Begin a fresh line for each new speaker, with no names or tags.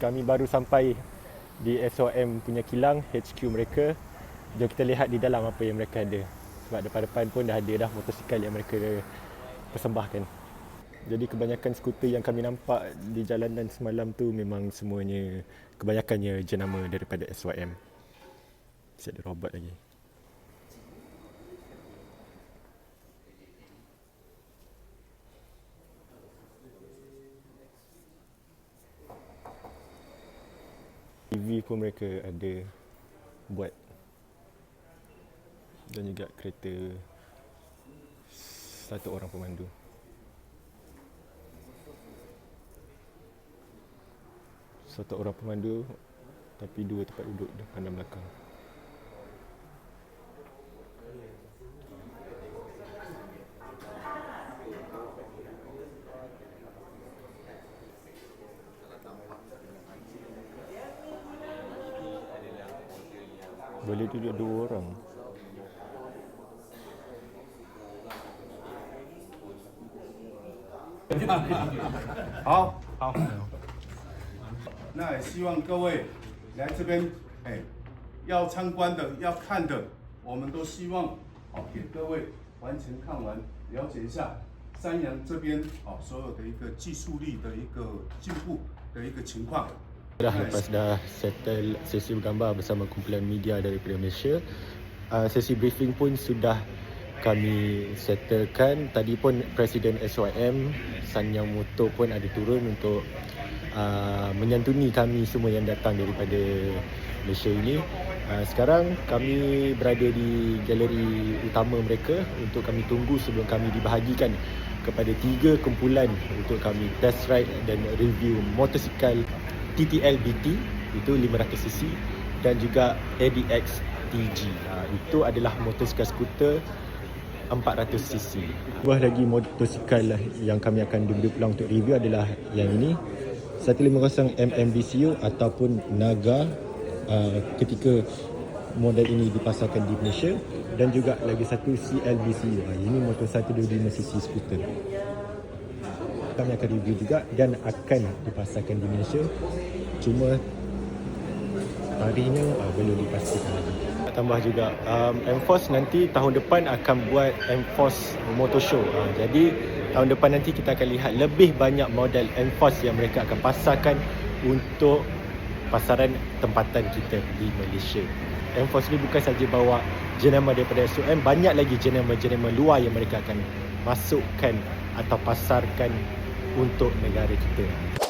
kami baru sampai di SOM punya kilang HQ mereka. Jom kita lihat di dalam apa yang mereka ada. Sebab depan-depan pun dah ada dah motosikal yang mereka persembahkan. Jadi kebanyakan skuter yang kami nampak di jalanan semalam tu memang semuanya kebanyakannya jenama daripada SYM. Masih ada robot lagi. TV pun mereka ada buat dan juga kereta satu orang pemandu. Satu orang pemandu tapi dua tempat duduk depan dan belakang. Boleh duduk dua orang.
好，好。那也希望各位来这边，哎，要参观的、要看的，我们都希望好给各位完全看完，了解一下三洋这边啊所有的一个技术力的一个进步的一个情况。
Dah lepas dah settle sesi bergambar bersama kumpulan media daripada Malaysia uh, Sesi briefing pun sudah kami settlekan. Tadi pun Presiden SYM Sanyang Moto pun ada turun untuk uh, menyantuni kami semua yang datang daripada Malaysia ini. Uh, Sekarang kami berada di galeri utama mereka Untuk kami tunggu sebelum kami dibahagikan kepada tiga kumpulan untuk kami test ride dan review motosikal TTL BT itu 500cc dan juga ADX TG. Ha, itu adalah motosikal skuter 400cc. Buah lagi motosikal lah yang kami akan duduk pulang untuk review adalah yang ini 150 MMBCU ataupun Naga uh, ketika model ini dipasarkan di Malaysia dan juga lagi satu CLBCU. Ha, ini motor 125cc skuter kami akan review juga dan akan dipasarkan di Malaysia. Cuma tarikhnya uh, belum dipastikan. Lagi tambah juga um, Enforce nanti tahun depan akan buat Enforce Motor Show. Uh, jadi tahun depan nanti kita akan lihat lebih banyak model Enforce yang mereka akan pasarkan untuk pasaran tempatan kita di Malaysia. Enforce ni bukan saja bawa jenama daripada SOM banyak lagi jenama-jenama luar yang mereka akan masukkan atau pasarkan untuk negara kita.